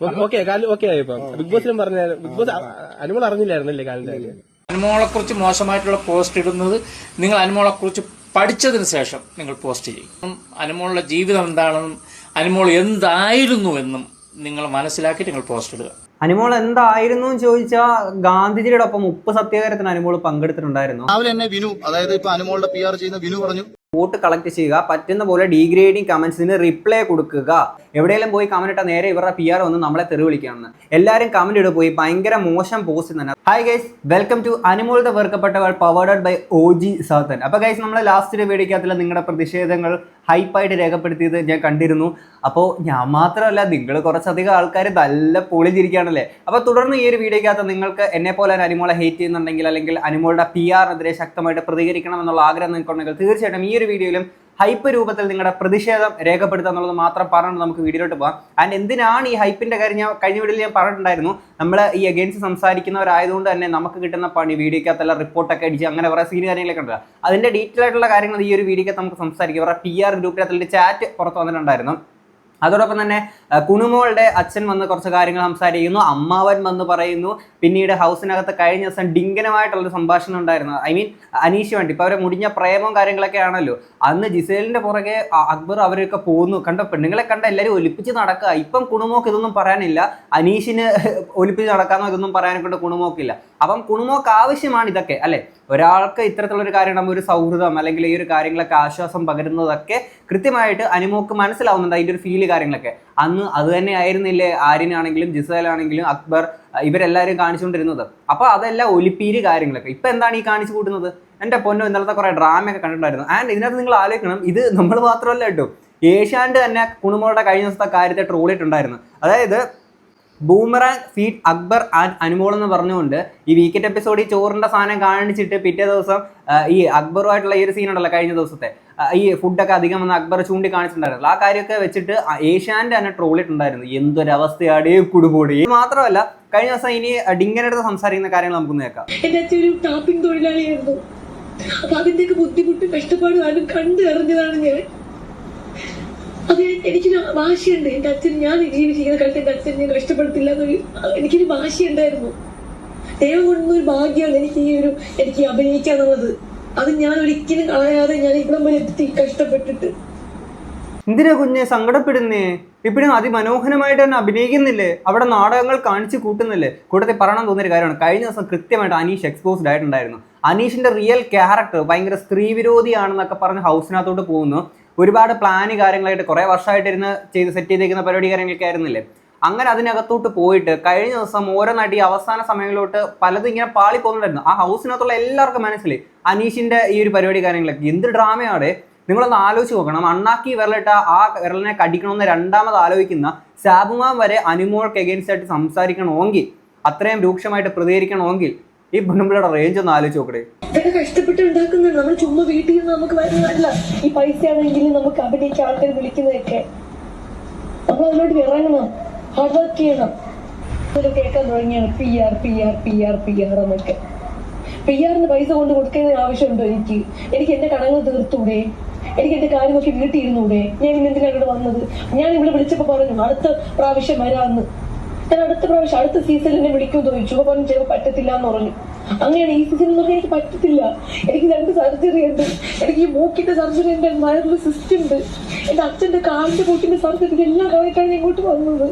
Okay okay ആയി ഇപ്പം. Big ബോസിലും പറഞ്ഞ ബിഗ് ബോസ് അനുമോൾ അറിഞ്ഞില്ലായിരുന്നല്ലേ കാലിന്റെ അനുമോളെ കുറിച്ച് മോശമായിട്ടുള്ള പോസ്റ്റ് ഇടുന്നത് നിങ്ങൾ അനുമോളെ കുറിച്ച് പഠിച്ചതിന് ശേഷം നിങ്ങൾ പോസ്റ്റ് ചെയ്യും. അനുമോളുടെ ജീവിതം എന്താണെന്നും അനുമോൾ എന്തായിരുന്നു എന്നും നിങ്ങൾ മനസ്സിലാക്കി നിങ്ങൾ പോസ്റ്റ് ഇടുക. അനുമോൾ എന്തായിരുന്നു എന്ന് ചോദിച്ചാൽ ഗാന്ധിജിയുടെ ഒപ്പം ഉപ്പ് സത്യാഗ്രഹത്തിന് അനുമോൾ പങ്കെടുത്തിട്ടുണ്ടായിരുന്നു. രാവിലെ തന്നെ വിനു അതായത് ഇപ്പൊ അനുമോളുടെ പി ആർ ചെയ്യുന്ന വിനു പറഞ്ഞു. വോട്ട് കളക്ട് ചെയ്യുക. പറ്റുന്ന പോലെ ഡീഗ്രേഡിങ് കമൻസിന് റിപ്ലൈ കൊടുക്കുക. എവിടെയെങ്കിലും പോയി കമന്റ് ഇട്ടാൽ നേരെ ഇവരുടെ പി ആർ വന്ന് നമ്മളെ തെറി വിളിക്കാമെന്ന് എല്ലാവരും കമന്റ് ഇട പോയി ഭയങ്കര മോശം പോസ്റ്റ് തന്നെ. Hi guys welcome to Anumol the വെറുക്കപ്പെട്ടവൾ powered by O G Sathan അപ്പൊ ഗൈസ് നമ്മൾ ലാസ്റ്റ് വീഡിയോക്കകത്തുള്ള നിങ്ങളുടെ പ്രതിഷേധങ്ങൾ ഹൈപ്പായിട്ട് രേഖപ്പെടുത്തിയത് ഞാൻ കണ്ടിരുന്നു. അപ്പോൾ ഞാൻ മാത്രമല്ല നിങ്ങൾ കുറച്ചധികം ആൾക്കാർ നല്ല പൊളിഞ്ഞിരിക്കുകയാണല്ലേ അപ്പോൾ തുടർന്ന് ഈ ഒരു വീഡിയോക്കകത്ത് നിങ്ങൾക്ക് എന്നെ പോലെ തന്നെ അനുമോളെ ഹേറ്റ് ചെയ്യുന്നുണ്ടെങ്കിൽ അല്ലെങ്കിൽ അനുമോളുടെ പി ആറിനെതിരെ ശക്തമായിട്ട് പ്രതികരിക്കണം എന്നുള്ള ആഗ്രഹം നിങ്ങൾക്കുണ്ടെങ്കിൽ തീർച്ചയായിട്ടും ഈ ഒരു വീഡിയോയിലും ഹൈപ്പ് രൂപത്തിൽ നിങ്ങളുടെ പ്രതിഷേധം രേഖപ്പെടുത്തുക എന്നുള്ളത് മാത്രം പറഞ്ഞിട്ട് നമുക്ക് വീഡിയോയിലോട്ട് പോകാം ആൻഡ് എന്തിനാണ് ഈ ഹൈപ്പിന്റെ കാര്യം ഞാൻ കഴിഞ്ഞ വീഡിയോയിൽ ഞാൻ പറഞ്ഞിട്ടുണ്ടായിരുന്നു. നമ്മൾ ഈ അഗെയിൻസ്റ്റ് സംസാരിക്കുന്നവരായതുകൊണ്ട് തന്നെ നമുക്ക് കിട്ടുന്ന പണി വീഡിയോക്കകത്തെല്ലാം റിപ്പോർട്ടൊക്കെ അടിച്ച് അങ്ങനെ കുറേ സീൻ കാര്യങ്ങളൊക്കെ ഉണ്ട്. അതിന്റെ ഡീറ്റെയിൽ ആയിട്ടുള്ള കാര്യങ്ങൾ ഈ ഒരു വീഡിയോക്കകത്ത് നമുക്ക് സംസാരിക്കാം. ഇവരുടെ പി ആർ ഗ്രൂപ്പിനകത്തുള്ള ചാറ്റ് പുറത്ത് വന്നിട്ടുണ്ടായിരുന്നു. അതോടൊപ്പം തന്നെ കുണുമോളുടെ അച്ഛൻ വന്ന് കുറച്ച് കാര്യങ്ങൾ സംസാരിക്കുന്നു അമ്മാവൻ വന്ന് പറയുന്നു. പിന്നീട് ഹൗസിനകത്ത് കഴിഞ്ഞ ദിവസം ഡിങ്കനമായിട്ടുള്ളൊരു സംഭാഷണം ഉണ്ടായിരുന്നു. ഐ മീൻ അനീഷ് വേണ്ടി. ഇപ്പൊ അവരെ മുടിഞ്ഞ പ്രേമവും കാര്യങ്ങളൊക്കെ ആണല്ലോ. അന്ന് ജിസേലിന്റെ പുറകെ അക്ബർ അവരൊക്കെ പോകുന്നു കണ്ട പെണ്ണുങ്ങളെ കണ്ട എല്ലാവരും ഒലിപ്പിച്ച് നടക്കുക. ഇപ്പം കുണുമോക്ക് ഇതൊന്നും പറയാനില്ല. അനീഷിന് ഒലിപ്പിച്ച് നടക്കാമോ ഇതൊന്നും പറയാനെ കൊണ്ട് കുണുമോക്കില്ല. അപ്പം കുണുമോക്ക് ആവശ്യമാണ് ഇതൊക്കെ അല്ലെ? ഒരാൾക്ക് ഇത്തരത്തിലുള്ള ഒരു കാര്യം നമ്മൾ ഒരു സൗഹൃദം അല്ലെങ്കിൽ ഈ ഒരു കാര്യങ്ങളൊക്കെ ആശ്വാസം പകരുന്നതൊക്കെ കൃത്യമായിട്ട് അനുമോക്ക് മനസ്സിലാവുന്നുണ്ട്. അതിന്റെ ഒരു ഫീൽ കാര്യങ്ങളൊക്കെ. അന്ന് അത് തന്നെ ആയിരുന്നില്ലേ? ആര്യനാണെങ്കിലും ജിസേലാണെങ്കിലും അക്ബർ ഇവരെല്ലാവരും കാണിച്ചുകൊണ്ടിരുന്നത്. അപ്പൊ അതെല്ലാം ഒലിപ്പീര് കാര്യങ്ങളൊക്കെ. ഇപ്പൊ എന്താണ് ഈ കാണിച്ചു കൂട്ടുന്നത്? എന്റെ പൊന്നോ ഇന്നലത്തെ കുറെ ഡ്രാമയൊക്കെ കണ്ടിട്ടുണ്ടായിരുന്നു. ആൻഡ് ഇതിനകത്ത് നിങ്ങൾ ആലോചിക്കണം ഇത് നമ്മൾ മാത്രമല്ല കേട്ടോ. ഏഷ്യാണ്ട് തന്നെ കുണുമോളുടെ കഴിഞ്ഞ ദിവസത്തെ കാര്യത്തെ ട്രോളിട്ടുണ്ടായിരുന്നു അതായത് boomerang feed Akbar and Anumol എന്ന് പറഞ്ഞുകൊണ്ട് ഈ വീക്കെൻഡ് എപ്പിസോഡ് ഈ സാധനം കാണിച്ചിട്ട് പിറ്റേ ദിവസം ഈ അക്ബറുമായിട്ടുള്ള ഈ ഒരു സീൻ ഉണ്ടല്ലോ കഴിഞ്ഞ ദിവസത്തെ. ഈ ഫുഡൊക്കെ അധികം വന്ന് അക്ബർ ചൂണ്ടി കാണിച്ചിട്ടുണ്ടായിരുന്നു ആ കാര്യമൊക്കെ വെച്ചിട്ട് ആ ഏഷ്യാന്റെ തന്നെ ട്രോളിട്ടുണ്ടായിരുന്നു എന്തൊരവസ്ഥയാടേ കുടുപോടി. ഇത് മാത്രമല്ല കഴിഞ്ഞ ദിവസം ഇനി ഡിങ്ങനടുത്ത് സംസാരിക്കുന്ന കാര്യങ്ങൾ നമുക്കൊന്ന് കേൾക്കാം. എന്റെ അച്ഛൻ ഒരു ടാപ്പിംഗ് തൊഴിലാളിയായിരുന്നു. അപ്പൊ അതിന്റെയൊക്കെ ബുദ്ധിമുട്ടും കഷ്ടപ്പാടും ആരും കണ്ടു അറിഞ്ഞതാണ് ഞാൻ. അത് എനിക്കൊരു വാശിയുണ്ട്. എന്റെ അച്ഛൻ ഞാൻ ജീവിച്ചിരിക്കുന്ന കാലത്ത് എന്റെ അച്ഛൻ ഞാൻ കഷ്ടപ്പെടുത്തില്ല എന്നൊരു എനിക്കൊരു വാശിയുണ്ടായിരുന്നു. ദൈവം കൊണ്ടുന്ന ഒരു ഭാഗ്യമാണ് എനിക്ക് ഈ ഒരു എനിക്ക് അഭിനയിക്കുക അത് ഞാൻ ഒരിക്കലും കളയാതെ ഞാൻ ഇവിടെ വരെ എത്തി കഷ്ടപ്പെട്ടിട്ട്. എന്തിനാ കുഞ്ഞെ സങ്കടപ്പെടുന്നേ? ഇപ്പോഴും അതിമനോഹരമായിട്ട് തന്നെ അഭിനയിക്കുന്നില്ലേ? അവിടെ നാടകങ്ങൾ കാണിച്ചു കൂട്ടുന്നില്ലേ? കൂട്ടത്തിൽ പറയണം തോന്നിയൊരു കാര്യമാണ്. കഴിഞ്ഞ ദിവസം കൃത്യമായിട്ട് അനീഷ് എക്സ്പോസ്ഡ് ആയിട്ടുണ്ടായിരുന്നു. അനീഷിന്റെ റിയൽ ക്യാരക്ടർ ഭയങ്കര സ്ത്രീ വിരോധിയാണെന്നൊക്കെ പറഞ്ഞ് ഹൗസിനകത്തോട്ട് പോകുന്നു. ഒരുപാട് പ്ലാന് കാര്യങ്ങളായിട്ട് കുറെ വർഷമായിട്ടിരുന്ന് ചെയ്ത് സെറ്റ് ചെയ്തേക്കുന്ന പരിപാടി കാര്യങ്ങളൊക്കെ ആയിരുന്നില്ലേ? അങ്ങനെ അതിനകത്തോട്ട് പോയിട്ട് കഴിഞ്ഞ ദിവസം ഓരോ നടി അവസാന സമയങ്ങളിലോട്ട് പലതും ഇങ്ങനെ പാളി പോകുന്നുണ്ടായിരുന്നു. ആ ഹൗസിനകത്തുള്ള എല്ലാവർക്കും മനസ്സിലായി. അനീഷിന്റെ ഈ ഒരു പരിപാടി കാര്യങ്ങളൊക്കെ എന്ത് ഡ്രാമയാണ് നിങ്ങളൊന്ന് ആലോചിച്ച് നോക്കണം. അണ്ണാക്കി വിരലിട്ട ആ വിരലിനെ കടിക്കണമെന്ന് രണ്ടാമത് ആലോചിക്കുന്ന സാബുമാൻ വരെ അനുമോൾക്ക് എഗൻസ്റ്റ് ആയിട്ട് സംസാരിക്കണമെങ്കിൽ അത്രയും രൂക്ഷമായിട്ട് പ്രതികരിക്കണമെങ്കിൽ ഈ പെണ്ണുമ്പിളുടെ റേഞ്ച് ഒന്ന് ആലോചിച്ച് നോക്കണേ ഇതൊക്കെ കഷ്ടപ്പെട്ട് നമ്മൾ ചുമ്മാ നമുക്ക് ഈ പൈസ ആണെങ്കിലും നമുക്ക് അഭിനയിക്കാൻ ആൾക്കാർ വിളിക്കുന്നതൊക്കെ. നമ്മൾ അതിലോട്ട് ഇറങ്ങണം. ഹാർഡ് വർക്ക് ചെയ്യണം കേൾക്കാൻ തുടങ്ങിയാണ്. P R P R P R P R എന്നൊക്കെ. പി ആറിന് പൈസ കൊണ്ട് കൊടുക്കുന്ന ആവശ്യമുണ്ടോ എനിക്ക്? എനിക്ക് എന്റെ കടങ്ങൾ തീർത്തൂടെ? എനിക്ക് എന്റെ കാര്യമൊക്കെ വീട്ടിയിരുന്നൂടെ ഞാൻ ഇന്ന് എന്തിനാണ് ഇവിടെ വന്നത്? ഞാൻ ഇവിടെ വിളിച്ചപ്പോ പറഞ്ഞു അടുത്ത പ്രാവശ്യം വരാന്ന് ഞാൻ അടുത്ത പ്രാവശ്യം അടുത്ത സീസണിൽ എന്നെ വിളിക്കും ചോദിച്ചു. അപ്പൊ പറഞ്ഞു ചിലപ്പോൾ പറ്റത്തില്ല എന്ന് പറഞ്ഞു. അങ്ങനെയാണ് ഈ സീസൺ എന്ന് പറഞ്ഞാൽ എനിക്ക് പറ്റത്തില്ല. എനിക്ക് രണ്ട് സർജറി ഉണ്ട്. എനിക്ക് ഈ മൂക്കിന്റെ സർജറി ഉണ്ട് വയറിൽ സിസ്റ്റ് ഉണ്ട്. എന്റെ അച്ഛന്റെ കാലിന്റെ മൂക്കിന്റെ സർജറി എല്ലാം കളയിട്ടാണ് ഞാൻ ഇങ്ങോട്ട് വന്നത്.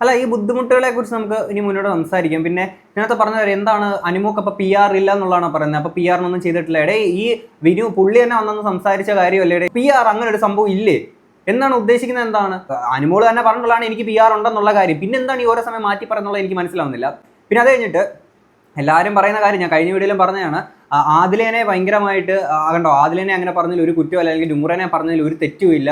അല്ല ഈ ബുദ്ധിമുട്ടുകളെ കുറിച്ച് നമുക്ക് ഇനി മുന്നോട്ട് സംസാരിക്കാം. പിന്നെ ഇതിനകത്ത് പറഞ്ഞ കാര്യം എന്താണ്? അനുമോക്ക് അപ്പൊ പി ആർ ഇല്ല എന്നുള്ളതാണ് പറയുന്നത്. അപ്പൊ പി ആറിനൊന്നും ചെയ്തിട്ടില്ല. എടേ ഈ വിനു പുള്ളി തന്നെ വന്നൊന്ന് സംസാരിച്ച കാര്യമല്ലേ? എടേ പി ആർ അങ്ങനെ ഒരു സംഭവം ഇല്ലേ? എന്നാണ് ഉദ്ദേശിക്കുന്നത് എന്താണ്? അനുമോൾ തന്നെ പറഞ്ഞിട്ടുള്ളതാണ് എനിക്ക് പി ആർ ഉണ്ടെന്നുള്ള കാര്യം. പിന്നെ എന്താണ് ഈ ഓരോ സമയം മാറ്റി പറയുന്നുള്ളത് എനിക്ക് മനസ്സിലാവുന്നില്ല. പിന്നെ അത് കഴിഞ്ഞിട്ട് എല്ലാവരും പറയുന്ന കാര്യം ഞാൻ കഴിഞ്ഞ വീഡിയോയിലും പറഞ്ഞതാണ്. ആദിലേനെ ഭയങ്കരമായിട്ട് കണ്ടോ ആദിലേനെ അങ്ങനെ പറഞ്ഞതിൽ ഒരു കുറ്റമല്ല അല്ലെങ്കിൽ നൂറനെ പറഞ്ഞതിൽ ഒരു തെറ്റുമില്ല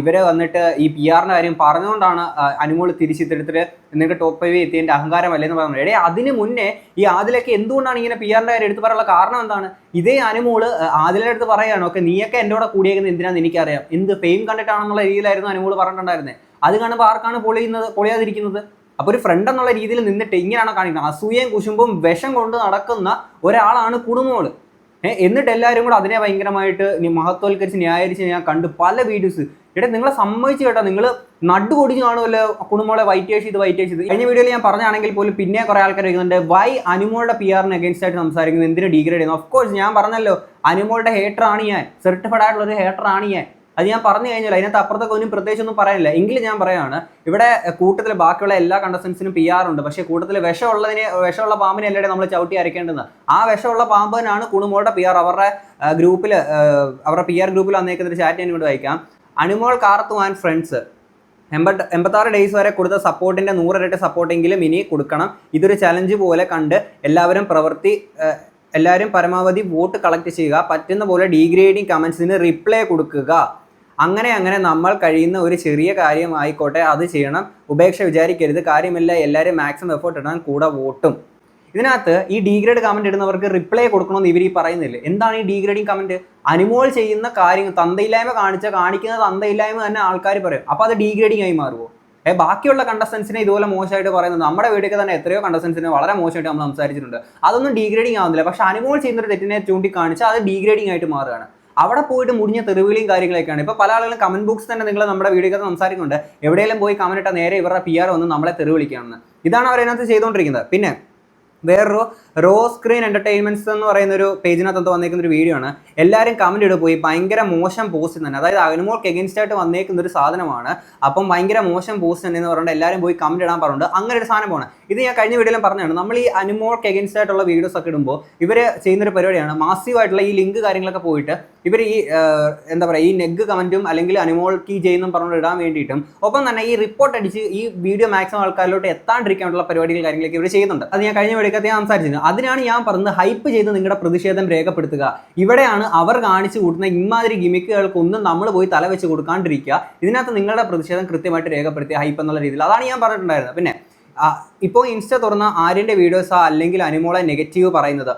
ഇവരെ വന്നിട്ട് ഈ പി ആറിന്റെ കാര്യം പറഞ്ഞുകൊണ്ടാണ് അനുമോൾ തിരിച്ചെടുത്തിട്ട് എന്നിട്ട് ടോപ്പ് ഫൈവ് എത്തിയതിന്റെ അഹങ്കാരമല്ലേ എന്ന് പറഞ്ഞു എടേ അതിന് മുന്നേ ഈ ആദിലൊക്കെ എന്തുകൊണ്ടാണ് ഇങ്ങനെ പി ആറിന്റെ കാര്യം എടുത്ത് പറയാനുള്ള കാരണം എന്താണ്? ഇതേ അനുമോൾ ആദിലിന്റെ അടുത്ത് പറയുകയാണ് ഓക്കെ നീയൊക്കെ എന്റെ കൂടെ കൂടിയേക്കുന്നത് എന്തിനാന്ന് എനിക്കറിയാം. എന്ത് ഫെയിം കണ്ടിട്ടാണെന്നുള്ള രീതിയിലായിരുന്നു അനുമോൾ പറഞ്ഞിട്ടുണ്ടായിരുന്നത് അത് കാണുമ്പോൾ ആർക്കാണ് പൊളിയുന്നത് പൊളിയാതിരിക്കുന്നത്? അപ്പൊ ഒരു ഫ്രണ്ട് എന്നുള്ള രീതിയിൽ നിന്നിട്ട് ഇങ്ങനെയാണോ കാണിക്കുന്നത്. അസൂയയും കുശുമ്പും വിഷം കൊണ്ട് നടക്കുന്ന ഒരാളാണ് കുടുംബോൾ ഏഹ് എന്നിട്ട് എല്ലാവരും കൂടെ അതിനെ ഭയങ്കരമായിട്ട് മഹത്വവൽക്കരിച്ച് ന്യായീകരിച്ച് ഞാൻ കണ്ട് പല വീഡിയോസ് ഇവിടെ നിങ്ങളെ സമ്മതിച്ചു കേട്ടോ. നിങ്ങൾ കൊടിഞ്ഞു കാണുമല്ലോ കുടുംബങ്ങളെ വൈറ്റ് ചെയ്ത് വൈറ്റ് ചെയ്ത്. കഴിഞ്ഞ വീഡിയോയിൽ ഞാൻ പറഞ്ഞാണെങ്കിൽ പോലും പിന്നെ കുറേ ആൾക്കാർ ചോദിക്കുന്നുണ്ട് വൈ അനുമോളുടെ പി ആറിന് അഗേൻസ്റ്റ് ആയിട്ട് സംസാരിക്കുന്നത് എന്തിനു ഡിഗ്രേഡ് ചെയ്യുന്നു ഓഫ് കോഴ്സ് ഞാൻ പറഞ്ഞല്ലോ അനുമോളുടെ ആണ് ഞാൻ. സർട്ടിഫൈഡ് ആയിട്ടുള്ള ഒരു ഹേറ്റർ ഞാൻ. അത് ഞാൻ പറഞ്ഞു കഴിഞ്ഞാൽ അതിനകത്ത് അപ്പുറത്തൊക്കെ ഒന്നും പ്രത്യേകിച്ച് ഒന്നും പറയാനില്ല എങ്കിലും ഞാൻ പറയാണ് ഇവിടെ കൂട്ടത്തിൽ ബാക്കിയുള്ള എല്ലാ കണ്ടസ്റ്റൻസിനും പി ആർ ഉണ്ട്. പക്ഷേ കൂട്ടത്തിൽ വിഷമുള്ളതിനെ വിഷമുള്ള പാമ്പിനെ അല്ലേ നമ്മൾ ചവിട്ടി അരയ്ക്കേണ്ടത്? ആ വിഷമുള്ള പാമ്പിനാണ് കുണുമോളുടെ പി ആർ അവരുടെ ഗ്രൂപ്പിൽ അവരുടെ പി ആർ ഗ്രൂപ്പിൽ വന്നേക്കുന്ന ചാറ്റ് ഞാൻ ഇവിടെ വായിക്കാം. Animol Karthu and friends. എൺപത് എൺപത്താറ് ഡേയ്സ് വരെ കൊടുത്ത സപ്പോർട്ടിന്റെ നൂറിരട്ടി സപ്പോർട്ടെങ്കിലും ഇനി കൊടുക്കണം. ഇതൊരു ചലഞ്ച് പോലെ കണ്ട് എല്ലാവരും പ്രവൃത്തി എല്ലാവരും പരമാവധി വോട്ട് കളക്ട് ചെയ്യുക. പറ്റുന്ന പോലെ ഡീഗ്രേഡിങ് കമൻസിന് റിപ്ലൈ കൊടുക്കുക. അങ്ങനെ അങ്ങനെ നമ്മൾ കഴിയുന്ന ഒരു ചെറിയ കാര്യമായിക്കോട്ടെ അത് ചെയ്യണം. ഉപേക്ഷ വിചാരിക്കരുത്. കാര്യമില്ല. എല്ലാവരും മാക്സിമം എഫേർട്ട് ഇടാൻ കൂടെ വോട്ടും. ഇതിനകത്ത് ഈ ഡിഗ്രേഡ് കമന്റ് ഇടുന്നവർക്ക് റിപ്ലൈ കൊടുക്കണമെന്ന് ഇവർ ഈ പറയുന്നില്ല? എന്താണ് ഈ ഡിഗ്രേഡിങ് കമന്റ് അനുമോൾ ചെയ്യുന്ന കാര്യങ്ങൾ തന്തയില്ലായ്മ കാണിച്ച കാണിക്കുന്ന തന്തയില്ലായ്മ തന്നെ ആൾക്കാർ പറയും. അപ്പോൾ അത് ഡീഗ്രേഡിംഗ് ആയി മാറുമോ ഏ ബാക്കിയുള്ള കണ്ടസ്റ്റൻസിനെ ഇതുപോലെ മോശമായിട്ട് പറയുന്നത് നമ്മുടെ വീട്ടിൽ തന്നെ എത്രയോ കണ്ടസ്റ്റൻസിനെ വളരെ മോശമായിട്ട് നമ്മൾ സംസാരിച്ചിട്ടുണ്ട്. അതൊന്നും ഡീഗ്രേഡിങ് ആവുന്നില്ല. പക്ഷെ അനുമോൾ ചെയ്യുന്ന ഒരു തെറ്റിനെ ചൂണ്ടിക്കാണിച്ച് അത് ഡീഗ്രേഡിംഗ് ആയിട്ട് മാറുകയാണ്. അവിടെ പോയിട്ട് മുടിഞ്ഞ തെറിവിളിയും കാര്യങ്ങളൊക്കെയാണ്. ഇപ്പൊ പല ആളുകളും കമന്റ് ബോക്സ് തന്നെ നിങ്ങൾ നമ്മുടെ വീഡിയോ സംസാരിക്കുന്നുണ്ട്. എവിടെയെങ്കിലും പോയി കമന്റ് ഇട്ടാൽ നേരെ ഇവരുടെ പി ആർ വന്ന് നമ്മളെ തെറിവിളിക്കുകയാണെന്ന്. ഇതാണ് അവരതിനകത്ത് ചെയ്തുകൊണ്ടിരിക്കുന്നത്. പിന്നെ വേറൊരു റോ സ്ക്രീൻ എന്റർടൈൻമെന്റ്സ് എന്ന് പറയുന്ന ഒരു പേജിനകത്ത് വന്നേക്കുന്ന ഒരു വീഡിയോ ആണ്. എല്ലാവരും കമന്റ് ഇട്ട് പോയി. ഭയങ്കര മോശം പോസ്റ്റ് തന്നെ. അതായത് അനുമോൾക്ക് എഗൻസ്റ്റ് ആയിട്ട് വന്നേക്കുന്ന ഒരു സാധനമാണ്. അപ്പം ഭയങ്കര മോശം പോസ്റ്റ് തന്നെ എന്ന് പറഞ്ഞിട്ട് എല്ലാവരും പോയി കമന്റ് ഇടാൻ പറഞ്ഞിട്ടുണ്ട് അങ്ങനെ ഒരു സാധനം പോകണം ഇത് ഞാൻ കഴിഞ്ഞ വീഡിയോയിലും പറഞ്ഞതാണ് നമ്മൾ ഈ അനുമോൾക്ക് എഗൻസ്റ്റ് ആയിട്ടുള്ള വീഡിയോസ് ഒക്കെ ഇടുമ്പോൾ ഇവർ ചെയ്യുന്നൊരു പരിപാടിയാണ്. മാസീവ് ആയിട്ടുള്ള ഈ ലിങ്ക് കാര്യങ്ങളൊക്കെ പോയിട്ട് ഇവർ ഈ എന്താ പറയുക ഈ നെഗ് കമന്റും അല്ലെങ്കിൽ അനുമോൾ കീ ചെയ്യുന്നും പറഞ്ഞുകൊണ്ട് ഇടാൻ വേണ്ടിയിട്ടും ഒപ്പം തന്നെ ഈ റിപ്പോർട്ട് അടിച്ച് ഈ വീഡിയോ മാക്സിമം ആൾക്കാരിലോട്ട് എത്താണ്ടിരിക്കാനുള്ള പരിപാടികൾ കാര്യങ്ങളൊക്കെ ഇവർ ചെയ്യുന്നുണ്ട്. അത് ഞാൻ കഴിഞ്ഞ വീഡിയോക്കകത്ത് ഞാൻ സംസാരിച്ചിരുന്നു. അതിനാണ് ഞാൻ പറഞ്ഞത് ഹൈപ്പ് ചെയ്ത് നിങ്ങളുടെ പ്രതിഷേധം രേഖപ്പെടുത്തുക. ഇവിടെയാണ് അവർ കാണിച്ചു കൂട്ടുന്ന ഇമാതിരി ഗിമിക്കുകൾക്കൊന്നും നമ്മൾ പോയി തല വെച്ച് കൊടുക്കാണ്ടിരിക്കുക. ഇതിനകത്ത് നിങ്ങളുടെ പ്രതിഷേധം കൃത്യമായിട്ട് രേഖപ്പെടുത്തി ഹൈപ്പ് എന്നുള്ള രീതിയിൽ. അതാണ് ഞാൻ പറഞ്ഞിട്ടുണ്ടായിരുന്നത്. പിന്നെ ഇപ്പോൾ ഇൻസ്റ്റ തുറന്ന ആര്യന്റെ വീഡിയോസ് അല്ലെങ്കിൽ അനുമോളെ നെഗറ്റീവ് പറയുന്നത്.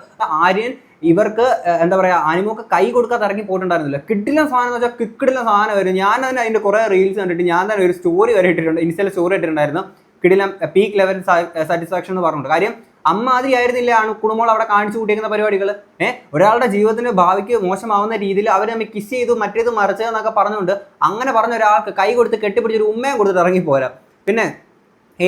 ആര്യൻ ഇവർക്ക് എന്താ പറയുക അനുമോക്ക് കൈ കൊടുക്കാതെ ഇറങ്ങി പോയിട്ടുണ്ടായിരുന്നില്ല. കിട്ടില്ല സാധനം എന്ന് വെച്ചാൽ കിക്കിടില്ല സാധനം വരും ഞാൻ തന്നെ അതിന്റെ കുറേ റീൽസ് കണ്ടിട്ട് ഞാൻ തന്നെ ഒരു സ്റ്റോറി വരെ ഇട്ടിട്ടുണ്ട്. ഇൻസ്റ്റയിൽ സ്റ്റോറി ഇട്ടിട്ടുണ്ടായിരുന്നു. കിടിലം പീക്ക് ലെവൽ സാറ്റിസ്ഫാക്ഷൻ എന്ന് പറഞ്ഞിട്ടുണ്ട്. കാര്യം അമ്മാതിരി ആയിരുന്നില്ല ആണ് കുടുംബങ്ങൾ അവിടെ കാണിച്ചു കൂട്ടിയിരിക്കുന്ന പരിപാടികൾ? ഏഹ് ഒരാളുടെ ജീവിതത്തിന് ഭാവിക്ക് മോശമാവുന്ന രീതിയിൽ അവർ നമ്മെ കിസ് ചെയ്തു മറ്റേത് മറിച്ചതെന്നൊക്കെ പറഞ്ഞുകൊണ്ട് അങ്ങനെ പറഞ്ഞ ഒരാൾക്ക് കൈ കൊടുത്ത് കെട്ടിപ്പിടിച്ചൊരു ഉമ്മയും കൊടുത്തിട്ട് ഇറങ്ങി പോരാ പിന്നെ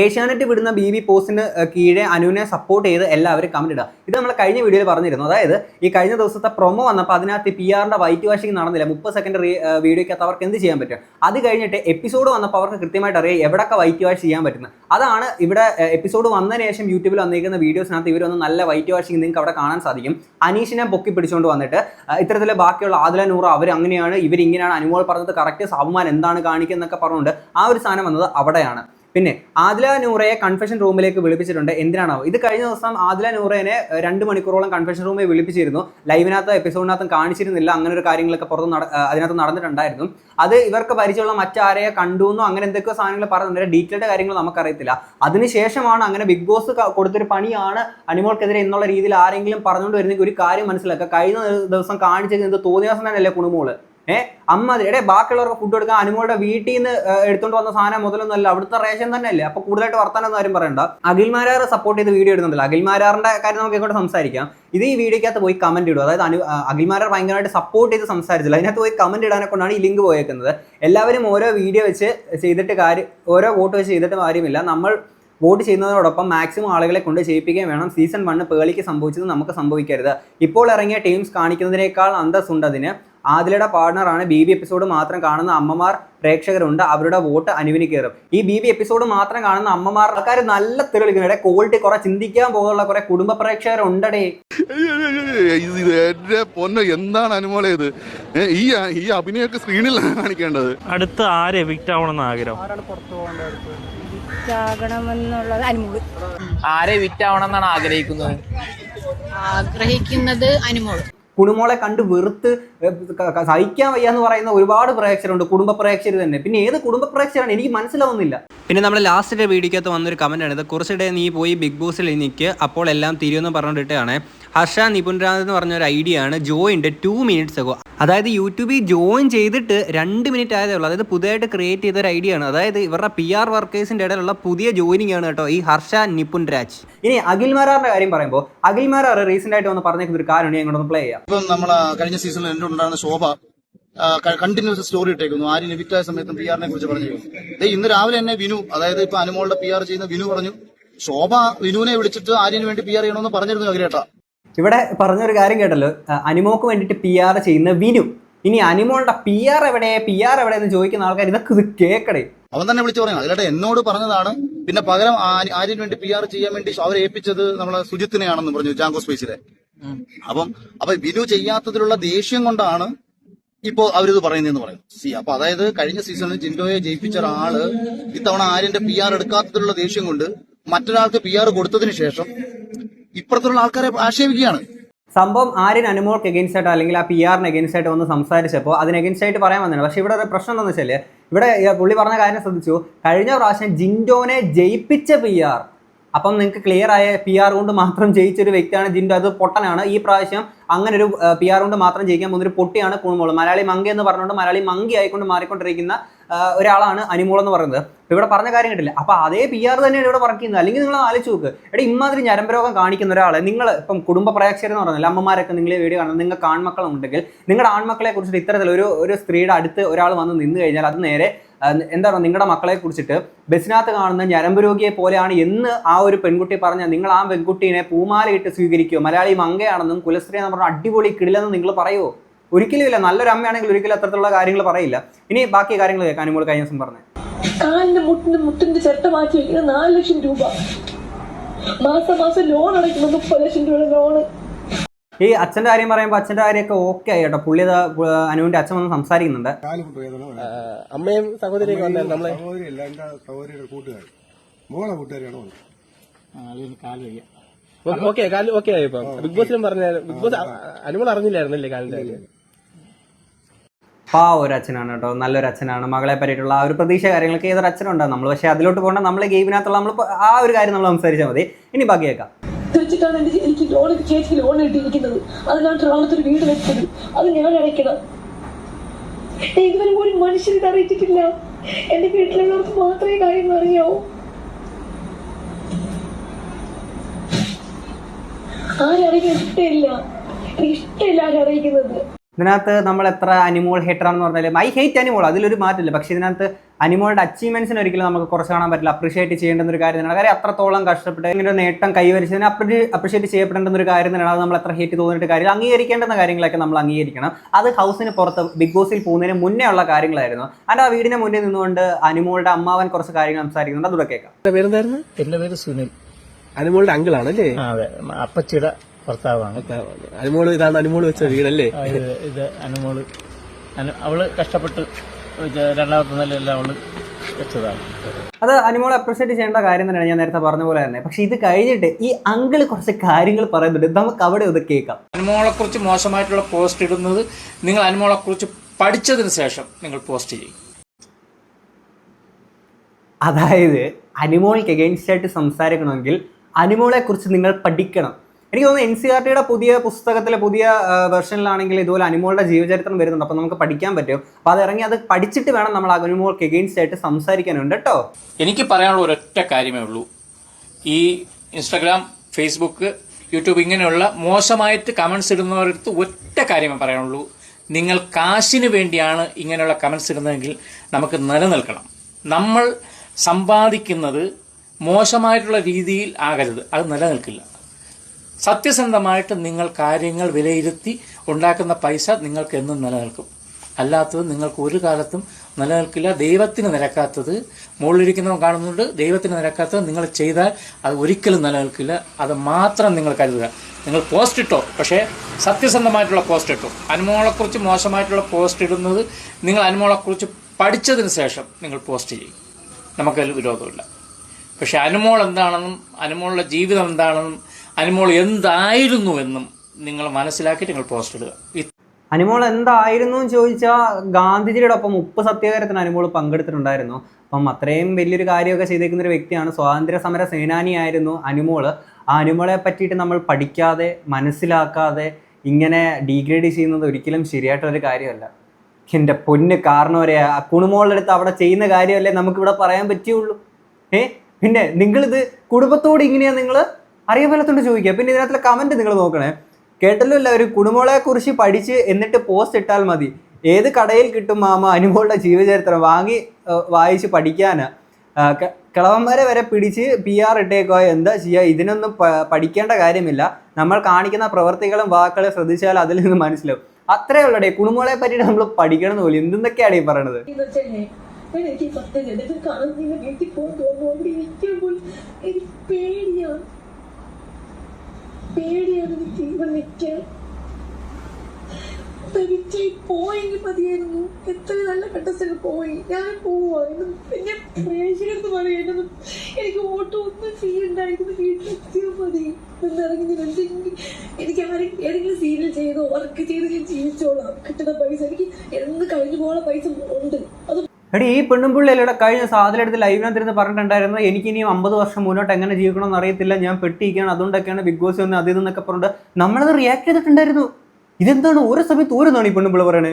ഏഷ്യാനെറ്റ് വിടുന്ന ബി ബി പോസ്റ്റിന് കീഴെ അനുവിനെ സപ്പോർട്ട് ചെയ്ത് എല്ലാവരും കമന്റ് ഇടുക. ഇത് നമ്മൾ കഴിഞ്ഞ വീഡിയോയിൽ പറഞ്ഞിരുന്നു. അതായത് ഈ കഴിഞ്ഞ ദിവസത്തെ പ്രൊമോ വന്നപ്പോൾ അതിനകത്ത് പി ആറിന്റെ വൈറ്റ് വാഷിംഗ് നടന്നില്ല. മുപ്പത് സെക്കൻഡ് വീഡിയോക്കകത്ത് അവർക്ക് എന്ത് ചെയ്യാൻ പറ്റും അത് കഴിഞ്ഞിട്ട് എപ്പിസോഡ് വന്നപ്പോൾ അവർക്ക് കൃത്യമായിട്ട് അറിയാം എവിടെയൊക്കെ വൈറ്റ് വാഷ് ചെയ്യാൻ പറ്റുന്നത് അതാണ് ഇവിടെ എപ്പിസോഡ് വന്നതിന് ശേഷം യൂട്യൂബിൽ വന്നിരിക്കുന്ന വീഡിയോസിനകത്ത് ഇവർ വന്ന് നല്ല വൈറ്റ് വാഷിംഗ് നിങ്ങൾക്ക് അവിടെ കാണാൻ സാധിക്കും. അനീഷിനെ പൊക്കി പിടിച്ചുകൊണ്ട് വന്നിട്ട് ഇത്തരത്തിൽ ബാക്കിയുള്ള ആദില നൂറ് അവർ അങ്ങനെയാണ് ഇവരിങ്ങനെയാണ് അനുമോൾ പറഞ്ഞത് കറക്റ്റ് സാബുമാൻ എന്താണ് കാണിക്കുക എന്നൊക്കെ പറഞ്ഞുകൊണ്ട് ആ ഒരു സാധനം വന്നത് അവിടെയാണ്. പിന്നെ ആദില നൂറയെ കൺഫെഷൻ റൂമിലേക്ക് വിളിപ്പിച്ചിട്ടുണ്ട്. എന്തിനാണാവോ? ഇത് കഴിഞ്ഞ ദിവസം ആദില നൂറേനെ രണ്ട് മണിക്കൂറോളം കൺഫെഷൻ റൂമിൽ വിളിപ്പിച്ചിരുന്നു. ലൈവിനകത്ത് എപ്പിസോഡിനകത്തും കാണിച്ചിരുന്നില്ല. അങ്ങനെ ഒരു കാര്യങ്ങളൊക്കെ പുറത്ത് നട അതിനകത്ത് നടന്നിട്ടുണ്ടായിരുന്നു. അത് ഇവർക്ക് പരിചയമുള്ള മറ്റാരെയെ കണ്ടു എന്നോ അങ്ങനെ എന്തൊക്കെയോ സാധനങ്ങൾ പറയുന്നുണ്ട് ഡീറ്റെയിൽഡ് കാര്യങ്ങൾ നമുക്കറിയത്തില്ല. അതിനുശേഷമാണ് അങ്ങനെ ബിഗ് ബോസ് കൊടുത്തൊരു പണിയാണ് അനിമോൾക്കെതിരെ എന്നുള്ള രീതിയിൽ ആരെങ്കിലും പറഞ്ഞുകൊണ്ട് വരുന്നെങ്കിൽ ഒരു കാര്യം മനസ്സിലാക്കുക. കഴിഞ്ഞ ദിവസം കാണിച്ചത് തോന്നിയ ദിവസം തന്നെയല്ലേ കുണുമോൾ? ഏഹ് അമ്മ എടേ ബാക്കിയുള്ളവർക്ക് ഫുഡ് കൊടുക്കാൻ അനുമോളുടെ വീട്ടിൽ നിന്ന് എടുത്തുകൊണ്ട് വന്ന സാധനം മുതലൊന്നും അല്ല അവിടുത്തെ റേഷൻ തന്നെ അല്ലേ അപ്പൊ കൂടുതലായിട്ട് വർത്താനൊന്നും ആരും പറയണ്ട. അഖിൽമാരാർ സപ്പോർട്ട് ചെയ്ത് വീഡിയോ ഇടുന്നുണ്ടല്ലോ. അഖിൽമാരാറിന്റെ കാര്യം നമുക്ക് ഇങ്ങോട്ട് സംസാരിക്കാം. ഇത് ഈ വീഡിയോക്കകത്ത് പോയി കമന്റ് ഇടും അതായത് അഖിൽമാരാർ ഭയങ്കരമായിട്ട് സപ്പോർട്ട് ചെയ്ത് സംസാരിച്ചില്ല. അതിനകത്ത് പോയി കമന്റ് ഇടാനെ കൊണ്ടാണ് ഈ ലിങ്ക് പോയേക്കുന്നത്. എല്ലാവരും ഓരോ വീഡിയോ വെച്ച് ചെയ്തിട്ട് കാര്യം ഓരോ വോട്ട് വെച്ച് ചെയ്തിട്ട് കാര്യമില്ല. നമ്മൾ വോട്ട് ചെയ്യുന്നതോടൊപ്പം മാക്സിമം ആളുകളെ കൊണ്ട് ചെയ്യിപ്പിക്കുകയും വേണം. സീസൺ വണ്ണ് പേളിക്ക് സംഭവിച്ചത് നമുക്ക് സംഭവിക്കരുത്. ഇപ്പോൾ ഇറങ്ങിയ ടീംസ് കാണിക്കുന്നതിനേക്കാൾ അന്തസ്സുണ്ട് അതിന്. ആദിലയുടെ പാർട്ണറാണ് ബി ബി എപ്പിസോഡ് മാത്രം കാണുന്ന അമ്മമാർ പ്രേക്ഷകരുണ്ട്. അവരുടെ വോട്ട് അനുവിന് കയറും. ഈ ബി ബി എപ്പിസോഡ് മാത്രം കാണുന്ന അമ്മമാർ ആൾക്കാർ നല്ല തെളിക്കുന്നുണ്ട് ക്വാളിറ്റി കുറെ ചിന്തിക്കാൻ പോകാനുള്ള കുറെ കുടുംബ പ്രേക്ഷകരുണ്ടടേ. എന്റെ പൊന്ന എന്താണ് അനുമോളെ ഇത്? ഈ ഈ അഭിനയൊക്കെ സ്ക്രീനിൽ കാണിക്കേണ്ടത്. അടുത്ത ആര് എവിക്റ്റ് ആവണമെന്ന് ആഗ്രഹം? ചാകണമെന്നുള്ളത് അനുമോൾ. ആരെ വിറ്റാവണം എന്നാണ് ആഗ്രഹിക്കുന്നത്? ആഗ്രഹിക്കുന്നത് അനുമോൾ. കുടുംബങ്ങളെ കണ്ട് വെറുത്ത് സഹിക്കാൻ വയ്യ എന്ന് പറയുന്ന ഒരുപാട് പ്രേക്ഷകരുണ്ട് കുടുംബ പ്രേക്ഷകർ തന്നെ. പിന്നെ ഏത് കുടുംബ പ്രേക്ഷകരാണ്? എനിക്ക് മനസ്സിലാവുന്നില്ല. പിന്നെ നമ്മൾ ലാസ്റ്റ് വീഡിയോക്കകത്ത് വന്നൊരു കമന്റ് ആണ് ഇത്. കുറച്ചിടെ നീ പോയി ബിഗ് ബോസിൽ നിൽക്ക് അപ്പോൾ എല്ലാം തിരിയുമെന്ന് പറഞ്ഞിട്ടാണ്. ഹർഷ നിപുൻരാജ് എന്ന് പറഞ്ഞ ഒരു ഐഡിയ ആണ്. ജോയിന്റെ ടു മിനിറ്റ്സ് അഗോ അതായത് യൂട്യൂബിൽ ജോയിൻ ചെയ്തിട്ട് രണ്ട് മിനിറ്റ് ആയതേ ഉള്ളൂ. അതായത് പുതിയതായിട്ട് ക്രിയേറ്റ് ചെയ്ത ഒരു ഐഡിയ ആണ്. അതായത് ഇവരുടെ പി ആർ വർക്കേഴ്സിന്റെ ഇടയിലുള്ള പുതിയ ജോയിനിങ് ആണ് കേട്ടോ ഈ ഹർഷ നിപുൻരാജ് ഇനി അഖിൽ അഖിൽമാരാറിന്റെ കാര്യം പറയുമ്പോൾ അഖിൽ അഖിൽമാരാർ റീസെന്റ് ആയിട്ട് വന്ന് പറഞ്ഞേക്കുന്ന ഒരു കാര്യമാണ് ഇങ്ങോട്ട് പ്ലേ ചെയ്യാം. ഇപ്പം നമ്മൾ കഴിഞ്ഞ സീസണിൽ എന്റെ ഉണ്ടായിരുന്ന ശോഭ കണ്ടിന്യൂസ് സ്റ്റോറി ഇട്ടേക്കുന്നു. ആര് ആയ സമയത്തും പി ആറിനെ കുറിച്ച് പറഞ്ഞു. ഇന്ന് രാവിലെ തന്നെ വിനു അതായത് ഇപ്പൊ അനുമോളുടെ പി ആർ ചെയ്യുന്ന വിനു പറഞ്ഞു ശോഭ വിനുവിനെ വിളിച്ചിട്ട് ആര്യന് വേണ്ടി പി ആർ ചെയ്യണമെന്ന് പറഞ്ഞിരുന്നു അഗ്രേട്ടാ ഇവിടെ പറഞ്ഞൊരു കാര്യം കേട്ടല്ലോ. അനുമോക്ക് വേണ്ടിയിട്ട് പി ആർ ചെയ്യുന്ന വിനു. ഇനി അനിമോളുടെ പി ആർ എവിടെ പി ആർ എവിടെ എന്ന് ചോദിക്കുന്ന ആൾക്കാർ ഇതൊക്കെ ഇത് കേക്കടേ. അവൻ തന്നെ വിളിച്ചു പറഞ്ഞു അതിലട്ടെ എന്നോട് പറഞ്ഞതാണ്. പിന്നെ പകരം ആരിന് ആര്യന് വേണ്ടി പി ആർ ചെയ്യാൻ വേണ്ടി അവരെ ഏൽപ്പിച്ചത് നമ്മളെ സുജിത്തിനെയാണെന്ന് പറഞ്ഞു ജാങ്കോ സ്പേസിലെ. അപ്പം അപ്പൊ വിനു ചെയ്യാത്തതിലുള്ള ദേഷ്യം കൊണ്ടാണ് ഇപ്പോ അവരിത് പറയുന്നതെന്ന് പറയും സി അപ്പൊ അതായത് കഴിഞ്ഞ സീസണിൽ ജിൻഡോയെ ജയിപ്പിച്ച ഒരാൾ ഇത്തവണ ആര്യന്റെ പി ആർ എടുക്കാത്തതിലുള്ള ദേഷ്യം കൊണ്ട് മറ്റൊരാൾക്ക് പി ആർ കൊടുത്തതിന് ശേഷം ഇപ്പുറത്തുള്ള ആൾക്കാരെ ആക്ഷേപിക്കുകയാണ്. സംഭവം ആര്യൻ അനുമോൾക്ക് എഗൻസ്റ്റ് ആയിട്ട് അല്ലെങ്കിൽ ആ പി ആറിന് എഗൻസ്റ്റ് ആയിട്ട് വന്ന് സംസാരിച്ചപ്പോൾ അതിന് എഗൻസ്റ്റ് ആയിട്ട് പറയാൻ വന്നത് പക്ഷേ ഇവിടെ ഒരു പ്രശ്നം എന്താണെന്ന് വെച്ചാൽ ഇവിടെ പുള്ളി പറഞ്ഞ കാര്യം ശ്രദ്ധിച്ചു. കഴിഞ്ഞ പ്രാവശ്യം ജിൻഡോനെ ജയിപ്പിച്ച പി ആർ അപ്പം നിങ്ങൾക്ക് ക്ലിയർ ആയ പി ആർ കൊണ്ട് മാത്രം ജയിച്ചൊരു വ്യക്തിയാണ് ജിൻഡോ. അത് പൊട്ടനാണ്. ഈ പ്രാവശ്യം അങ്ങനെ ഒരു പി ആർ കൊണ്ട് മാത്രം ജയിക്കാൻ പോകുന്ന ഒരു പൊട്ടിയാണ് കുണുമോൾ മലയാളി മങ്കി എന്ന് പറഞ്ഞുകൊണ്ട് മലയാളി മങ്കി ആയിക്കൊണ്ട് മാറിക്കൊണ്ടിരിക്കുന്ന ഒരാളാണ് അനിമോൾ എന്ന് പറയുന്നത്. ഇവിടെ പറഞ്ഞ കാര്യം കിട്ടില്ല? അപ്പൊ അതേ പി ആർ തന്നെയാണ് ഇവിടെ വർക്ക് ചെയ്യുന്നത്. അല്ലെങ്കിൽ നിങ്ങൾ ആലോചിച്ച് നോക്ക്. എടാ ഇമാതിരി ഞരമ്പരോഗം കാണിക്കുന്ന ഒരാളെ. നിങ്ങൾ ഇപ്പം കുടുംബ പ്രേക്ഷകർ എന്ന് പറഞ്ഞാൽ അമ്മമാരൊക്കെ നിങ്ങളെ വീഡിയോ കാണുന്നത്. നിങ്ങൾക്ക് ആൺമക്കളുണ്ടെങ്കിൽ നിങ്ങളുടെ ആൺമക്കളെ കുറിച്ചിട്ട് ഇത്തരത്തിൽ ഒരു ഒരു സ്ത്രീയുടെ അടുത്ത് ഒരാൾ വന്ന് നിന്ന് കഴിഞ്ഞാൽ അത് നേരെ ആ, എന്താ പറയുക നിങ്ങളുടെ മക്കളെ കുറിച്ചിട്ട് ബസ്സിനകത്ത് കാണുന്ന ഞരമ്പ് രോഗിയെ പോലെയാണ് എന്ന് ആ ഒരു പെൺകുട്ടി പറഞ്ഞാൽ നിങ്ങൾ ആ പെൺകുട്ടീനെ പൂമാലയിട്ട് സ്വീകരിക്കുമോ മലയാളി മങ്കയാണെന്നും കുലസ്ത്രീ എന്ന് പറഞ്ഞാൽ അടിപൊളി കിടിലെന്നും നിങ്ങൾ പറയുമോ ഒരിക്കലും ഇല്ല. നല്ലൊരു അമ്മയാണെങ്കിൽ ഒരിക്കലും അത്തരത്തിലുള്ള കാര്യങ്ങൾ പറയില്ല. ഇനി ബാക്കി കാര്യങ്ങൾ കേൾക്കാൻ നിങ്ങൾ കഴിഞ്ഞ ദിവസം പറഞ്ഞു മാറ്റി ലക്ഷം രൂപ. മാസം മാസം ലോൺ അടയ്ക്കുന്നത് മുപ്പത് ലക്ഷം രൂപയുടെ ലോണ്. ഈ അച്ഛന്റെ കാര്യം പറയുമ്പോൾ അച്ഛന്റെ കാര്യമൊക്കെ ഓക്കെ ആയി കേട്ടോ. പുള്ളി അനുവിന്റെ അച്ഛൻ വന്ന് സംസാരിക്കുന്നുണ്ട്. ആ, അമ്മയും സഹോദരിയൊക്കെ വന്നായിരുന്നു നമ്മളെ. സഹോദരിയല്ല എന്റെ സഹോദരിയുടെ കൂട്ടുകാരി. മോളെ കൂട്ടുകാരിയാണ് വന്നത്. ഓക്കെ കാൽ ഓക്കെ ആയി ഇപ്പം. ബിഗ് ബോസിലും പറഞ്ഞ ബിഗ് ബോസ് അനുമോൾ അറിഞ്ഞില്ലായിരുന്നല്ലേ കാലിന്റെ കാര്യം? പാ ഒരു അച്ഛനാണ് കേട്ടോ. നല്ലൊരു അച്ഛനാണ് മകളെ പറ്റിയിട്ടുള്ള ആ ഒരു പ്രതീക്ഷ കാര്യങ്ങളൊക്കെ ഏതൊരു അച്ഛനുണ്ടാവും നമ്മൾ പക്ഷേ അതിലോട്ട് പോകണ്ട നമ്മൾ ഗെയിമിനകത്തുള്ള നമ്മൾ ആ ഒരു കാര്യം നമ്മൾ സംസാരിച്ചാൽ മതി. ഇനി ബാക്കി കേൾക്കാം. തിരിച്ചിട്ടാണ് എന്റെ എനിക്ക് ലോൺ ചേച്ചിക്ക് ലോൺ എടുത്തിരിക്കുന്നത്. അത് ഞാൻ ട്രിവാണത്തൊരു വീട് വെച്ചത്. അത് ഞാൻ അടയ്ക്കണം. ഇതുവരെ ഒരു മനുഷ്യനെ അറിയിച്ചിട്ടില്ല. എന്റെ വീട്ടിലുള്ളവർക്ക് മാത്രമേ കാര്യം അറിയാവൂ. ആരും അറിയിക്കാൻ ഇഷ്ടമില്ല. എനിക്ക് ഇഷ്ടമില്ല ആരും അറിയിക്കുന്നത്. ഇതിനകത്ത് നമ്മൾ എത്ര അനിമോൾ ഹേറ്റർ ആണെന്ന് പറഞ്ഞാലും ഐ ഹേറ്റ് അനിമോൾ അതിലൊരു മാറ്റമില്ല. പക്ഷേ ഇതിനകത്ത് അനിമോളുടെ അച്ചീവ്മെന്റ്സിന് ഒരിക്കലും നമുക്ക് കുറച്ച് കാണാൻ പറ്റില്ല. അപ്രീഷിയേറ്റ് ചെയ്യേണ്ടുന്ന ഒരു കാര്യം തന്നെയാണ്. കാര്യം അത്രത്തോളം കഷ്ടപ്പെട്ട് ഇങ്ങനെ ഒരു നേട്ടം കൈവരിച്ചതിന് അപ്രീഷിയേറ്റ് ചെയ്യപ്പെടേണ്ടുന്ന ഒരു കാര്യം തന്നെയാണ്. അത് നമ്മൾ എത്ര ഹേറ്റ് തോന്നിയിട്ട് കാര്യം അംഗീകരിക്കേണ്ടുന്ന കാര്യങ്ങളൊക്കെ നമ്മൾ അംഗീകരിക്കണം. അത് ഹൗസിന് പുറത്ത് ബിഗ് ബോസിൽ പോകുന്നതിന് മുന്നേ ഉള്ള കാര്യങ്ങളായിരുന്നു. അതിന്റെ ആ വീടിന് മുന്നിൽ നിന്നുകൊണ്ട് അനിമോളുടെ അമ്മാവൻ കുറച്ച് കാര്യങ്ങൾ സംസാരിക്കുന്നുണ്ട്. അതുകൂടെ കേൾക്കാം. എന്റെ പേര് സുനിൽ. അനിമോളുടെ അങ്കിളാണ് അല്ലേ അതെ. അപ്പച്ചിയുടെ ഭർത്താവാണ്. അനുമോൾ ഇതാണ് അനുമോൾ വെച്ച വീടല്ലേ? ഇത് ഇത് അനുമോൾ. അനു അവൾ കഷ്ടപ്പെട്ട് ഇത് രണ്ടാമത്തെ നിലയെല്ലാം അവൾ വെച്ചതാണ്. അത് അനുമോളെ അപ്രീഷിയേറ്റ് ചെയ്യേണ്ട കാര്യം തന്നെയാണ് ഞാൻ നേരത്തെ പറഞ്ഞ പോലെ തന്നെ. പക്ഷെ ഇത് കഴിഞ്ഞിട്ട് ഈ അങ്കിൾ കുറച്ച് കാര്യങ്ങൾ പറയുന്നുണ്ട്. നമുക്ക് അവിടെ ഒന്ന് കേൾക്കാം. അനുമോളെ കുറിച്ച് മോശമായിട്ടുള്ള പോസ്റ്റ് ഇടുന്നത് നിങ്ങൾ അനുമോളെ കുറിച്ച് പഠിച്ചതിന് ശേഷം നിങ്ങൾ പോസ്റ്റ് ചെയ്യും. അതായത് അനുമോൾക്ക് എഗെയിൻസ്റ്റ് ആയിട്ട് സംസാരിക്കണമെങ്കിൽ അനുമോളെ കുറിച്ച് നിങ്ങൾ പഠിക്കണം. എനിക്ക് തോന്നുന്നു എൻ സി ആർ ടിയുടെ പുതിയ പുസ്തകത്തിലെ പുതിയ വെർഷനിലാണെങ്കിൽ ഇതുപോലെ അനിമോളുടെ ജീവചരിത്രം വരുന്നുണ്ട്. അപ്പോൾ നമുക്ക് പഠിക്കാൻ പറ്റും. അപ്പോൾ അത് ഇറങ്ങി അത് പഠിച്ചിട്ട് വേണം നമ്മൾ അനിമോൾക്ക് എഗെയിൻസ്റ്റ് ആയിട്ട് സംസാരിക്കാനുണ്ട് കേട്ടോ. എനിക്ക് പറയാനുള്ള ഒരൊറ്റ കാര്യമേ ഉള്ളൂ. ഈ ഇൻസ്റ്റാഗ്രാം ഫേസ്ബുക്ക് യൂട്യൂബ് ഇങ്ങനെയുള്ള മോശമായിട്ട് കമന്റ്സ് ഇടുന്നവരടുത്ത് ഒറ്റ കാര്യമേ പറയാനുള്ളൂ. നിങ്ങൾ കാശിന് വേണ്ടിയാണ് ഇങ്ങനെയുള്ള കമന്റ്സ് ഇടുന്നതെങ്കിൽ നമുക്ക് നിലനിൽക്കണം. നമ്മൾ സമ്പാദിക്കുന്നത് മോശമായിട്ടുള്ള രീതിയിൽ ആകരുത്. അത് നിലനിൽക്കില്ല. സത്യസന്ധമായിട്ട് നിങ്ങൾ കാര്യങ്ങൾ വിലയിരുത്തി ഉണ്ടാക്കുന്ന പൈസ നിങ്ങൾക്ക് എന്നും നിലനിൽക്കും. അല്ലാത്തത് നിങ്ങൾക്ക് ഒരു കാലത്തും നിലനിൽക്കില്ല. ദൈവത്തിന് നിരക്കാത്തത് മുകളിലിരിക്കുന്നവൻ കാണുന്നുണ്ട്. ദൈവത്തിന് നിരക്കാത്തത് നിങ്ങൾ ചെയ്താൽ അത് ഒരിക്കലും നിലനിൽക്കില്ല. അത് മാത്രം നിങ്ങൾ കരുതുക. നിങ്ങൾ പോസ്റ്റ് ഇട്ടോ പക്ഷേ സത്യസന്ധമായിട്ടുള്ള പോസ്റ്റ് ഇട്ടോ. അനുമോളെക്കുറിച്ച് മോശമായിട്ടുള്ള പോസ്റ്റ് ഇടുന്നത് നിങ്ങൾ അനുമോളെക്കുറിച്ച് പഠിച്ചതിന് ശേഷം നിങ്ങൾ പോസ്റ്റ് ചെയ്യും. നമുക്കതിൽ വിരോധമില്ല. പക്ഷേ അനുമോൾ എന്താണെന്നും അനുമോളുടെ ജീവിതം എന്താണെന്നും അനുമോൾ എന്തായിരുന്നു എന്നും നിങ്ങൾ മനസ്സിലാക്കി നിങ്ങൾ പോസ്റ്റ് ഇടുക. അനിമോൾ എന്തായിരുന്നു എന്ന് ചോദിച്ചാൽ ഗാന്ധിജിയുടെ ഒപ്പം ഉപ്പ് സത്യാഗ്രഹത്തിന് അനിമോൾ പങ്കെടുത്തിട്ടുണ്ടായിരുന്നു. അപ്പം അത്രയും വലിയൊരു കാര്യമൊക്കെ ചെയ്തേക്കുന്ന ഒരു വ്യക്തിയാണ്. സ്വാതന്ത്ര്യ സമര സേനാനിയായിരുന്നു അനിമോൾ. ആ അനിമോളെ പറ്റിയിട്ട് നമ്മൾ പഠിക്കാതെ മനസ്സിലാക്കാതെ ഇങ്ങനെ ഡീഗ്രേഡ് ചെയ്യുന്നത് ഒരിക്കലും ശരിയായിട്ടുള്ളൊരു കാര്യമല്ല. എന്റെ പൊന്ന് കാരണം വരെ ആ കുണുമോളുടെ അടുത്ത് അവിടെ ചെയ്യുന്ന കാര്യമല്ലേ നമുക്കിവിടെ പറയാൻ പറ്റുള്ളൂ ഏ? പിന്നെ നിങ്ങളിത് കുടുംബത്തോട് ഇങ്ങനെയാണ് നിങ്ങൾ അറിയപ്പെടത്തോണ്ട് ചോദിക്കുക പിന്നെ ഇതിനകത്തുള്ള കമന്റ് നിങ്ങൾ നോക്കണേ. കേട്ടല്ലോ അല്ല ഒരു കുടുംബങ്ങളെ കുറിച്ച് പഠിച്ച് എന്നിട്ട് പോസ്റ്റ് ഇട്ടാൽ മതി. ഏത് കടയിൽ കിട്ടും മാമ അനുമോളുടെ ജീവചരിത്രം? വാങ്ങി വായിച്ച് പഠിക്കാനാ. കിളവന്മാരെ വരെ പിടിച്ച് പി ആർ ഇട്ടേക്കോ? എന്താ ചെയ്യുക ഇതിനൊന്നും പഠിക്കേണ്ട കാര്യമില്ല. നമ്മൾ കാണിക്കുന്ന പ്രവർത്തികളും വാക്കുകളും ശ്രദ്ധിച്ചാൽ അതിൽ നിന്ന് മനസ്സിലാവും. അത്രേ ഉള്ളടേ. കുടുംബങ്ങളെ പറ്റി നമ്മൾ പഠിക്കണം എന്ന് പോലും എന്തൊക്കെയാണ് ഈ പറയണത്? എനിക്ക് സത്യം ഇത് കാണുന്ന വീട്ടിൽ പോകാൻ തോന്നുന്നു എനിക്ക് പേടിയാണ് പേടിയാണ് നിൽക്കാൻ വിജയ് പോയെങ്കിൽ മതിയായിരുന്നു. എത്ര നല്ല ഘട്ടത്തിൽ പോയി. ഞാൻ പോവായിരുന്നു പിന്നെ പ്രേക്ഷകർക്ക് പറയുന്നത് എനിക്ക് ഓട്ടോ ഒന്നും ചെയ്യണ്ടായിരുന്നു വീട്ടിലെത്തിയാൽ മതി. എന്നിറങ്ങി ഞാൻ എന്തെങ്കിലും എനിക്ക് ആരെങ്കിലും ഏതെങ്കിലും സീരിയൽ ചെയ്തോ വർക്ക് ചെയ്ത് ഞാൻ ജീവിച്ചോളാം. കിട്ടുന്ന പൈസ എനിക്ക് എന്ന് കഴിഞ്ഞു പോകാനുള്ള പൈസ ഉണ്ട്. അത് എടി ഈ പെണ്ണും പെണ്ണുമ്പിള്ളിയുടെ കഴിഞ്ഞ സാധനത്തിൽ ലൈവിനകത്തിരുന്ന് പറഞ്ഞിട്ടുണ്ടായിരുന്നു എനിക്ക് ഇനിയും അമ്പത് വർഷം മുന്നോട്ട് എങ്ങനെ ജീവിക്കണമെന്ന് അറിയത്തില്ല. ഞാൻ പെട്ടിരിക്കുകയാണ് അതുകൊണ്ടൊക്കെയാണ് ബിഗ് ബോസ് വന്ന് അതിൽ നിന്നൊക്കെ പറഞ്ഞിട്ട് നമ്മളത് റിയാക്ട് ചെയ്തിട്ടുണ്ടായിരുന്നു. ഇതെന്താണ്? ഓരോ സമയത്ത് ഓരോന്നാണ് ഈ പെണ്ണുമ്പിള്ള പറയണേ?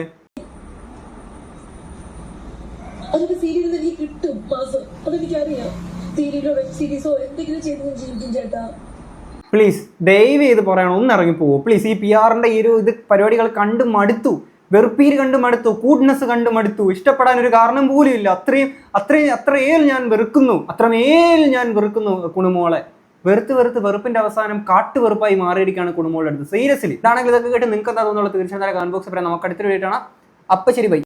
അതൊക്കെ സീരിയലിൽ എനിക്ക് കിട്ടും മാസം. അതെനിക്കറിയാം. സീരിയലോ വെബ് സീരീസോ എന്തെങ്കിലും ചെയ്ത് ഞാൻ ജീവിക്കും ചേട്ടാ. പ്ലീസ് ദയവ് ചെയ്ത് പറയണം. ഒന്ന് ഇറങ്ങി പോവോ പ്ലീസ് ഈ പി ആറിന്റെ ഈ ഒരു ഇത് പരിപാടികൾ കണ്ട് മടുത്തു. വെറുപ്പീര് കണ്ട് മടുത്തു കൂട്ട്നെസ് കണ്ട് മടുത്തു ഇഷ്ടപ്പെടാൻ ഒരു കാരണം പോലും ഇല്ല. അത്രയും അത്രയും അത്രയേൽ ഞാൻ വെറുക്കുന്നു. അത്രമേൽ ഞാൻ വെറുക്കുന്നു കുണുമോളെ. വെറുത്ത് വെറുത്ത് വെറുപ്പിന്റെ അവസാനം കാട്ടുവെറുപ്പായി മാറിയിരിക്കുകയാണ് കുടുംബങ്ങളുടെ അടുത്ത്. സീരിയസ്ലി ഇതാണെങ്കിൽ ഇതൊക്കെ കേട്ട് നിങ്ങൾക്ക് എന്താ തോന്നുന്നുള്ളത് തീർച്ചയായും കമന്റ് പറയാം. നമുക്ക് അടുത്തൊരു വീട്ടാണ് അപ്പം ശരി ബൈ